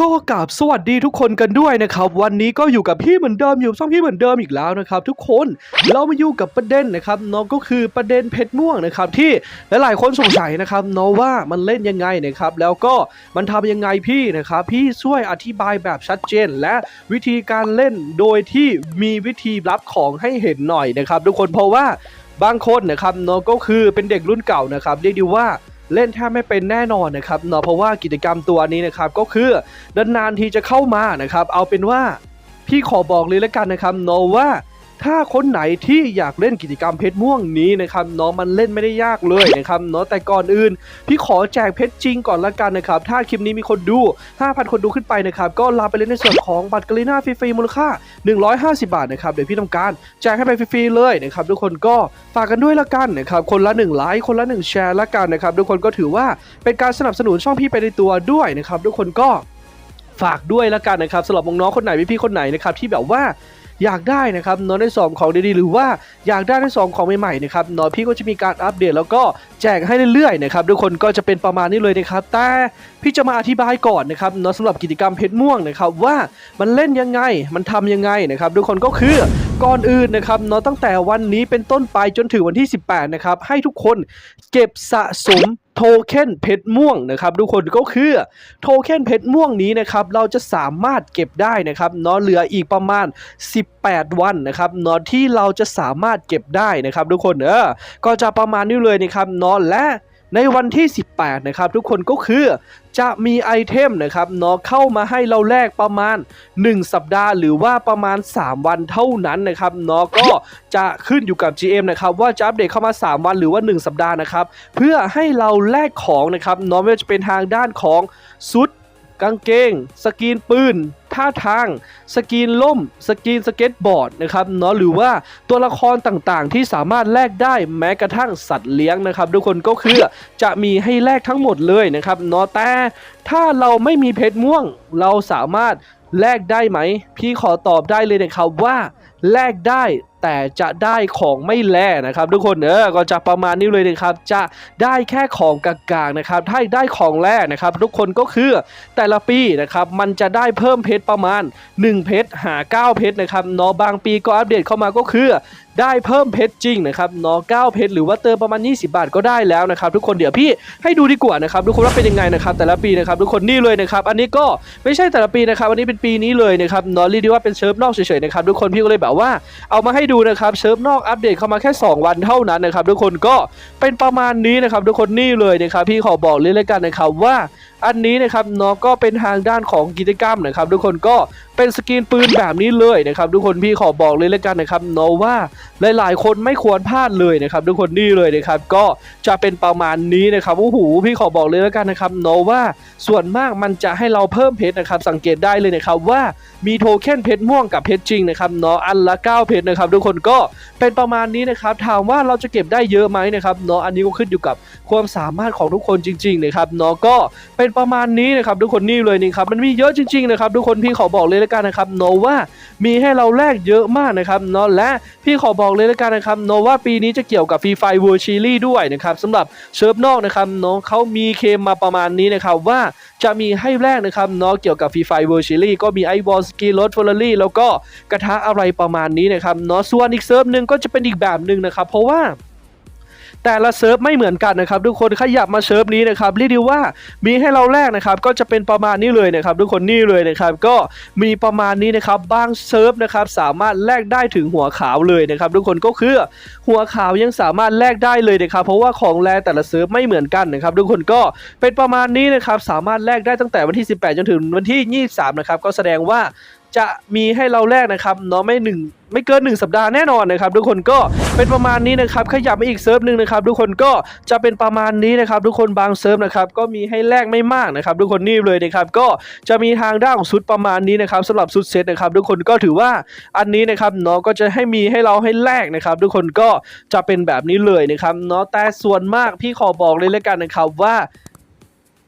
ก็กราบสวัสดีทุกคนกันด้วยนะครับ วันนี้ก็อยู่กับพี่เหมือนเดิมอยู่ช่องพี่เหมือนเดิมอีกแล้วนะครับ ทุกคนเรามาอยู่กับประเด็นนะครับเนาะก็คือประเด็นเพชรม่วงนะครับที่หลายๆคนสงสัยนะครับเนาะว่ามันเล่นยังไงนะครับแล้วก็มันทำยังไงพี่นะครับพี่ช่วยอธิบายแบบชัดเจน และวิธีการเล่นโดยที่มีวิธีรับของให้เห็นหน่อยนะครับ ทุกคนเพราะว่าบางคนนะครับเนาะก็คือเป็นเด็กรุ่นเก่านะครับเรียกได้ว่า เล่นแทบไม่เป็นแน่นอนนะครับเนาะเพราะว่ากิจกรรมตัวนี้นะครับก็คือนานๆทีจะเข้ามานะครับ เอาเป็นว่าพี่ขอบอกเลยแล้วกันนะครับเนาะว่า ถ้าคนไหนที่อยากเล่นกิจกรรมเพชรม่วงนี้นะครับเนาะมันเล่นไม่ได้ยากเลยนะครับเนาะแต่ก่อนอื่น พี่ขอแจกเพชรจริงก่อนละกันนะครับ ถ้าคลิปนี้มีคนดู 5,000 คนดูขึ้นไปนะครับก็ลาไปเล่นในส่วนของบัตรกรีน่าฟรีๆมูลค่า 150 บาทนะครับเดี๋ยวพี่ต้องการแจกให้ไปฟรีๆเลยนะครับทุกคนก็ฝากกันด้วยละกันนะครับคนละ1ไลค์คนละ1แชร์ละกันนะครับทุกคนก็ถือว่าเป็นการสนับสนุนช่องพี่ไปในตัวด้วยนะครับทุกคนก็ฝากด้วยละกันนะครับสำหรับน้องๆคนไหนพี่ๆคนไหนนะครับที่แบบว่า อยากได้นะครับเนอนในสองของดีๆหรือว่าอยากได้ในสองของใหม่ๆนะครับเนอพี่ก็จะมีการอัปเดต แล้วก็แจกให้เรื่อยๆนะครับทุกคนก็จะเป็นประมาณนี้เลยนะครับแต่พี่จะมาอธิบายก่อนนะครับเนอสำหรับกิจกรรมเพชรม่วงนะครับว่ามันเล่นยังไงมันทำยังไงนะครับทุกคนก็คือ ก่อนอื่นนะครับเนอะตั้งแต่วันนี้เป็นต้นไปจนถึงวันที่ 18 นะครับ ให้ทุกคนเก็บสะสมโทเค็นเพชรม่วงนะครับทุกคนก็คือโทเค็นเพชรม่วงนี้นะครับเราจะสามารถเก็บได้นะครับเนาะเหลืออีกประมาณ 18 วันนะครับเนาะที่เราจะสามารถเก็บได้นะครับ ทุกคนเออก็จะประมาณนี้เลยนะครับเนาะและ ในวันที่ 18 นะครับ ทุกคนก็คือจะมีไอเทมนะครับเนาะเข้ามาให้เราแลกประมาณ 1 สัปดาห์ หรือว่าประมาณ 3 วันเท่านั้นนะครับเนาะก็จะขึ้นอยู่กับ GM นะครับว่าจะอัปเดตเข้ามา 3 วันหรือว่า 1 สัปดาห์นะครับ เพื่อให้เราแลกของนะครับเนาะไม่ว่าจะเป็นทางด้านของซุด กางเกง สกีนปืนท่าทาง สกีนล่ม สกีนสเก็ตบอร์ดนะครับเนาะหรือว่าตัวละครต่างๆ ที่สามารถแลกได้แม้กระทั่งสัตว์เลี้ยงนะครับ ทุกคนก็คือจะมีให้แลกทั้งหมดเลยนะครับเนาะแต่ถ้าเราไม่มีเพชรม่วงเราสามารถ แลกได้ไหม พี่ขอตอบได้เลยนะครับว่าแลกได้แต่จะได้ของไม่แลนะครับ ทุกคนเออก็จะประมาณนี้เลยนะครับ จะได้แค่ของกลางๆนะครับ ถ้าได้ของแลกนะครับ ทุกคนก็คือแต่ละปีนะครับ มันจะได้เพิ่มเพชรประมาณ 1 เพชรหา 9 เพชรนะครับเนาะบางปีก็อัปเดตเข้ามาก็คือ ได้เพิ่มเพชรจริงนะครับเนาะ9เพชรหรือว่าเติมประมาณ 20 บาทก็ได้แล้วนะครับทุกคนเดี๋ยวพี่ให้ดูดีกว่านะครับทุกคนว่าเป็นยังไงนะครับแต่ละปีนะครับทุกคนนี่เลยนะครับอันนี้ก็ไม่ใช่แต่ละปีนะครับอันนี้เป็นปีนี้เลยนะครับเนาะเรียกได้ว่าเป็นเชิร์ฟนอกเฉยๆนะครับทุกคนพี่ก็เลยแบบว่าเอามาให้ดูนะครับเชิร์ฟนอกอัปเดตเข้ามาแค่ 2 วันเท่านั้นนะครับทุกคนก็เป็นประมาณนี้นะครับทุกคนนี่เลยนะครับพี่ขอบอกเลยแล้วกันนะครับว่าอันนี้นะครับเนาะก็เป็นทางด้านของกิจกรรมนะครับ ทุกคนก็เป็นสกรีนปืนแบบนี้เลยนะครับ ทุกคนพี่ขอบอกเลยแล้วกันนะครับเนาะว่าหลาย ๆ คนไม่ควรพลาดเลยนะครับ ทุกคนนี่เลยนะครับ ก็จะเป็นประมาณนี้นะครับโอ้โหพี่ขอบอกเลยแล้วกันนะครับเนาะว่าส่วนมากมันจะให้เราเพิ่มเพชรนะครับ สังเกตได้เลยนะครับว่ามีโทเค็นเพชรม่วงกับเพชรจริงนะครับเนาะอันละ 9 เพชรนะครับ ทุกคนก็เป็นประมาณนี้นะครับถามว่าเราจะเก็บได้เยอะไหมนะครับเนาะอันนี้ก็ขึ้นอยู่กับความสามารถของทุกคนจริง ๆ นะครับเนาะก็เป็นประมาณนี้นะครับทุกคนนี่เลยนี่ครับมันมีเยอะจริงๆนะครับทุกคนพี่ขอบอกเลยล้วกันนะครับเนว่ามีให้เราแลกเยอะมากนะครับเนาะและพี่ขอบอกเลยล้วกันนะครับเนว่าปีนี้จะเกี่ยวกับฟรีไฟเวอร์ชิลี่ด้วยนะครับสำหรับเชิร์ฟนอกนะครับเนาะเขามีเคมมาประมาณนี้นะครับว่าจะมีให้แลกนะครับเนาะเกี่ยวกับฟรีไฟเวอร์ชิลี่ก็มีไอวอลสกีรถเฟอร์รารี่แล้วก็กระทะอะไรประมาณนี้นะครับเนาะส่วนอีกเซิร์ฟหนึ่งก็จะเป็นอีกแบบหนึ่งนะครับเพราะว่า แต่ละเซิร์ฟไม่เหมือนกันนะครับทุกคนขยับมาเซิร์ฟนี้นะครับเรียกได้ว่ามีให้เราแลกนะครับก็จะเป็นประมาณนี้เลยนะครับทุกคนนี่เลยนะครับก็มีประมาณนี้นะครับบางเซิร์ฟนะครับสามารถแลกได้ถึงหัวขาวเลยนะครับทุกคนก็คือหัวขาวยังสามารถแลกได้เลยนะครับเพราะว่าของแลแต่ละเซิร์ฟไม่เหมือนกันนะครับทุกคนก็เป็นประมาณนี้นะครับสามารถแลกได้ตั้งแต่วันที่ 18 จนถึงวันที่ 23 นะครับก็แสดงว่า จะมีให้เราแลกนะครับเนาะไม่หนึ่งไม่เกิน 1 สัปดาห์แน่นอนนะครับ ทุกคนก็เป็นประมาณนี้นะครับขยับมาอีกเซิร์ฟหนึ่งนะครับ ทุกคนก็จะเป็นประมาณนี้นะครับ ทุกคนบางเซิร์ฟนะครับก็มีให้แลกไม่มากนะครับ ทุกคนนี่เลยนะครับ ก็จะมีทางด้านของชุดประมาณนี้นะครับสำหรับชุดเซตนะครับ ทุกคนก็ถือว่าอันนี้นะครับเนาะก็จะให้มีให้เราให้แลกนะครับ ทุกคนก็จะเป็นแบบนี้เลยนะครับเนาะแต่ส่วนมากพี่ขอบอกเลยแล้วกันนะครับว่า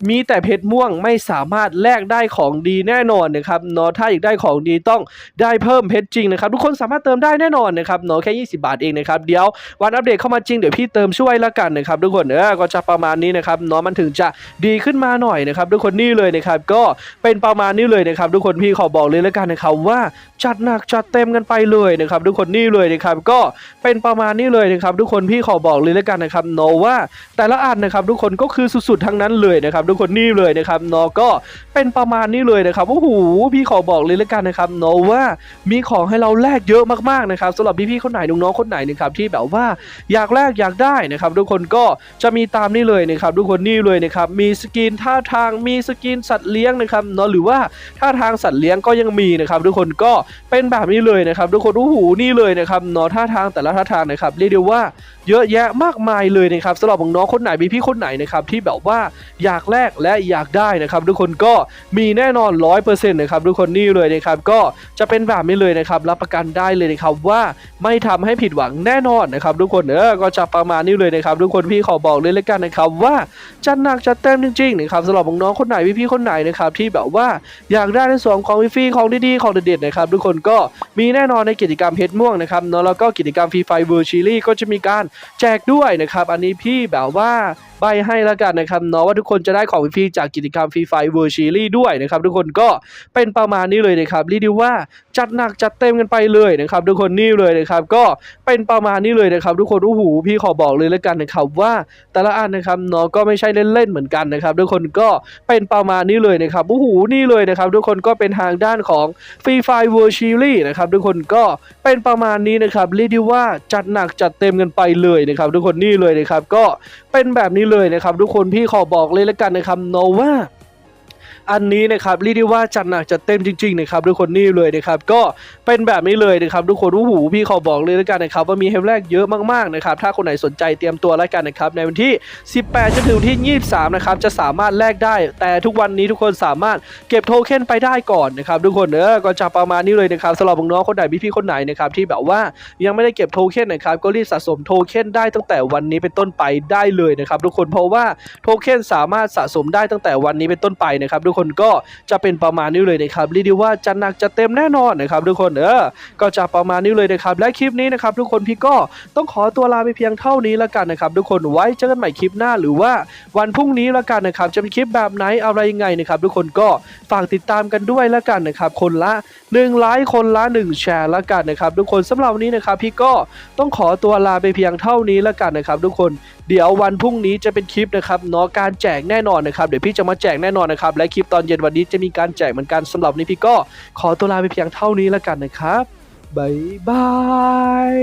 มีแต่เพชรม่วงไม่สามารถแลกได้ของดีแน่นอนนะครับเนาะถ้าอยากได้ของดีต้องได้เพิ่มเพชรจริงนะครับทุกคนสามารถเติมได้แน่นอนนะครับเนาะแค่ 20 บาทเองนะครับเดี๋ยววันอัปเดตเข้ามาจริงเดี๋ยวพี่เติมช่วยละกันนะครับทุกคนเออก็จะประมาณนี้นะครับเนาะมันถึงจะดีขึ้นมาหน่อยนะครับทุกคนนี่เลยนะครับก็เป็นประมาณนี้เลยนะครับทุกคนพี่ขอบอกเลยละกันนะครับว่าจัดหนักจัดเต็มกันไปเลยนะครับทุกคนนี่เลยนะครับก็เป็นประมาณนี้เลยนะครับทุกคนพี่ขอบอกเลยละกันนะครับเนาะว่าแต่ละอันนะครับทุกคนก็คือสุดๆทั้งนั้นเลยนะครับทุกคนนี่เลยนะครับเนาะก็เป็นประมาณนี้เลยนะครับโอ้โหพี่ขอบอกเลยละกันนะครับเนาะว่ามีของให้เราแลกเยอะมากๆนะครับสำหรับพี่ๆคนไหนน้องๆคนไหนนะครับที่แบบว่าอยากแลกอยากได้นะครับทุกคนก็จะมีตามนี่เลยนะครับทุกคนนี่เลยนะครับมีสกินท่าทางมีสกินสัตว์เลี้ยงนะครับเนาะหรือว่าท่าทางสัตว์เลี้ยงก็ยังมีนะครับทุกคนก็เป็นแบบนี้เลยนะครับทุกคนโอ้โหนี่เลยนะครับเนาะท่าทางแต่ละท่าทางนะครับเรียกได้ว่าเยอะแยะมากมายเลยนะครับสำหรับน้องๆคนไหนมีพี่คนไหนนะครับที่แบบว่าอยากแลกและอยากได้นะครับทุกคนก็มีแน่นอนร้อยเปอร์เซ็นต์นะครับทุกคนนี่เลยนะครับก็จะเป็นแบบนี้เลยนะครับรับประกันได้เลยนะครับว่าไม่ทำให้ผิดหวังแน่นอนนะครับทุกคนเออก็จะประมาณนี้เลยนะครับทุกคนพี่ขอบอกเลยเลยกันนะครับว่าจัดหนักจัดเต็มจริงๆนะครับสำหรับน้องๆคนไหนพี่ๆคนไหนนะครับที่แบบว่าอยากได้ในส่วนของฟรีของดีๆของเด็ดๆนะครับทุกคนก็มีแน่นอนในกิจกรรมเพชรม่วงนะครับเนาะแล้วก็กิจกรรมฟรีไฟเวอร์ชิลี่ก็จะมีการแจกด้วยนะครับอันนี้พี่แบบว่า ใบให้แล้วกันนะครับเนาะว่าทุกคนจะได้ของฟรีจากกิจกรรมฟรีไฟเวอร์ชีลี่ด้วยนะครับทุกคนก็เป็นประมาณนี้เลยนะครับเรียกได้ว่าจัดหนักจัดเต็มกันไปเลยนะครับทุกคนนี่เลยนะครับก็เป็นประมาณนี้เลยนะครับทุกคนโอ้โหพี่ขอบอกเลยแล้วกันนะครับว่าแต่ละอันนะครับเนาะก็ไม่ใช่เล่นๆเหมือนกันนะครับทุกคนก็เป็นประมาณนี้เลยนะครับโอ้โหนี่เลยนะครับทุกคนก็เป็นทางด้านของฟรีไฟเวอร์ชิลี่นะครับทุกคนก็เป็นประมาณนี้นะครับเรียกได้ว่าจัดหนักจัดเต็มกันไปเลยนะครับทุกคนนี่เลยนะครับก็เป็นแบบนี้เลยนะครับทุกคนพี่ขอบอกเลยแล้วกันนะครับโนว่า อันนี้นะครับเรียกได้ว่าจัดหนักจัดเต็มจริงๆนะครับทุกคนนี่เลยนะครับก็เป็นแบบนี้เลยนะครับทุกคนโอ้โหพี่ขอบอกเลยแล้วกันนะครับว่ามีเฮมแรกเยอะมากๆนะครับถ้าคนไหนสนใจเตรียมตัวแล้วกันนะครับในวันที่ 18จนถึงที่ 23นะครับจะสามารถแลกได้ แต่ทุกวันนี้ทุกคนสามารถเก็บโทเค็นไปได้ก่อนนะครับทุกคนเออก็จะประมาณนี้เลยนะครับสำหรับน้องๆคนไหนพี่ๆคนไหนนะครับที่แบบว่ายังไม่ได้เก็บโทเค็นนะครับก็รีบสะสมโทเค็นได้ตั้งแต่วันนี้เป็นต้นไปได้เลยนะครับทุกคนเพราะว่าโทเค็นสามารถสะสมได้ตั้งแต่วันนี้เป็นต้นไปนะครับทุกคนก็จะเป็นประมาณนี้เลยนะครับเรียกได้ว่าจะหนักจะเต็มแน่นอนนะครับทุกคนเออก็จะประมาณนี้เลยนะครับและคลิปนี้นะครับทุกคนพี่ก็ต้องขอตัวลาไปเพียงเท่านี้แล้วกันนะครับทุกคนไว้เจอกันใหม่คลิปหน้าหรือว่าวันพรุ่งนี้แล้วกันนะครับจะเป็นคลิปแบบไหนอะไรยังไงนะครับทุกคนก็ฝากติดตามกันด้วยแล้วกันนะครับคนละ1ไลค์คนละ 1 แชร์แล้วกันนะครับทุกคนสำหรับวันนี้นะครับพี่ก็ต้องขอตัวลาไปเพียงเท่านี้แล้วกันนะครับทุกคน เดี๋ยววันพรุ่งนี้จะเป็นคลิปนะครับเนาะการแจกแน่นอนนะครับเดี๋ยวพี่จะมาแจกแน่นอนนะครับและคลิปตอนเย็นวันนี้จะมีการแจกเหมือนกันสำหรับนี้พี่ก็ขอตัวลาไปเพียงเท่านี้แล้วกันนะครับบ๊ายบาย